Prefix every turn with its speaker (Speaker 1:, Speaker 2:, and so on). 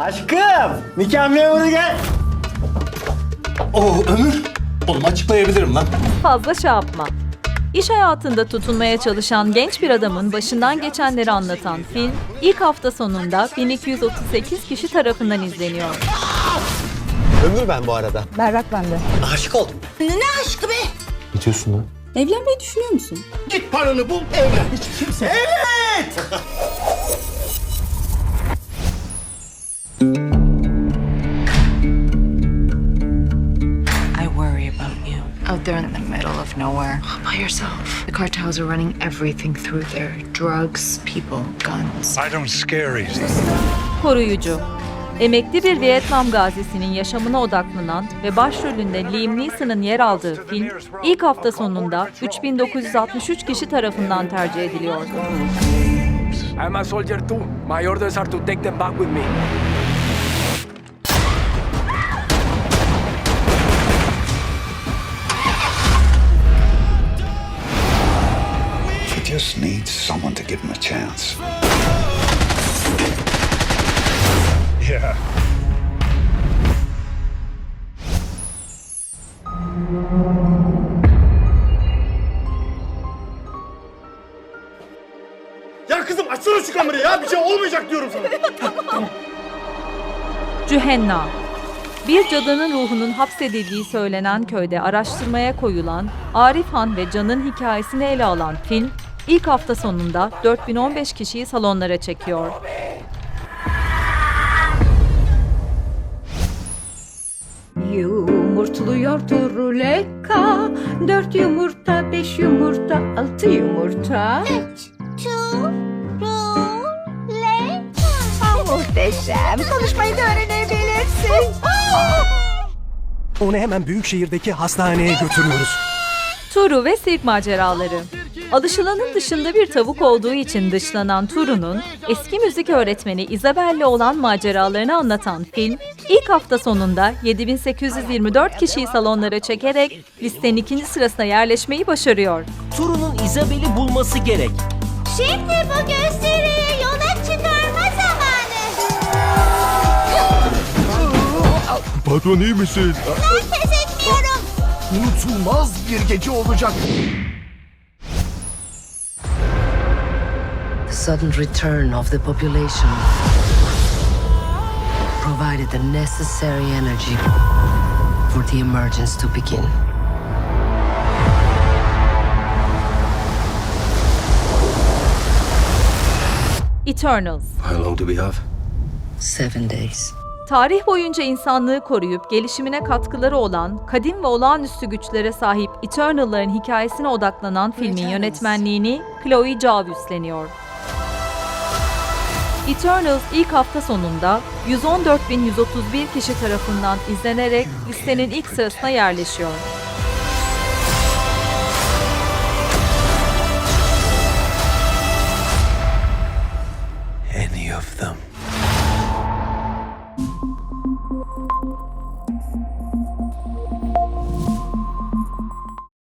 Speaker 1: Aşkım! Nikah memuru gel.
Speaker 2: Oo Ömür. Oğlum açıklayabilirim lan.
Speaker 3: Fazla şey yapma. İş hayatında tutunmaya çalışan genç bir adamın başından geçenleri anlatan film, ilk hafta sonunda 1238 kişi tarafından izleniyor.
Speaker 1: Ömür ben bu arada.
Speaker 4: Berrak bende.
Speaker 1: Aşık oldum.
Speaker 2: Ne diyorsun lan?
Speaker 4: Evlenmeyi düşünüyor musun?
Speaker 2: Git paranı bul evlen. Hiç kimse.
Speaker 5: I you. Out there in the middle of nowhere, all by yourself. The cartels are running everything through there drugs, people, guns.
Speaker 6: I don't scare easy.
Speaker 3: Koruyucu. Emekli bir Vietnam gazisinin yaşamına odaklanan ve başrolünde Liam Neeson'ın yer aldığı film, ilk hafta sonunda 3963 kişi tarafından tercih ediliyordu.
Speaker 7: I'm a soldier too. My orders are to take them back with me.
Speaker 6: Just needs someone to give him a chance. Yeah.
Speaker 1: Ya kızım açsana şu kamerayı ya. Bir şey olmayacak diyorum sana.
Speaker 3: Cühenna. Bir cadının ruhunun hapsedildiği söylenen köyde araştırmaya koyulan Arif Han ve Can'ın hikayesini ele alan film, ilk hafta sonunda 4015 kişiyi salonlara çekiyor.
Speaker 4: Yumurtluyor turuleka. Dört yumurta, beş yumurta, altı yumurta. Ah, muhteşem. Konuşmayı da öğrenebilirsin.
Speaker 8: Onu hemen büyük şehirdeki hastaneye götürüyoruz.
Speaker 3: Turu ve sirk maceraları. Alışılanın dışında bir tavuk olduğu için dışlanan Turu'nun eski müzik öğretmeni Isabel'le olan maceralarını anlatan film, ilk hafta sonunda 7824 kişiyi salonlara çekerek listenin ikinci sırasına yerleşmeyi başarıyor.
Speaker 9: Turun'un Isabel'i bulması gerek.
Speaker 10: Şimdi bu gösteriyi yola çıkarma zamanı.
Speaker 6: Patron iyi misin?
Speaker 10: Pes etmiyorum.
Speaker 6: Unutulmaz bir gece olacak.
Speaker 5: Sudden return of the population provided the necessary energy for the emergence to begin.
Speaker 3: Eternals.
Speaker 2: How long do we have?
Speaker 5: Seven days.
Speaker 3: Tarih boyunca insanlığı koruyup gelişimine katkıları olan, kadim ve olağanüstü güçlere sahip Eternal'ların hikayesine odaklanan filmin yönetmenliğini Chloe Zhao üstleniyor. Eternals ilk hafta sonunda 114.131 kişi tarafından izlenerek listenin ilk sırasına yerleşiyor.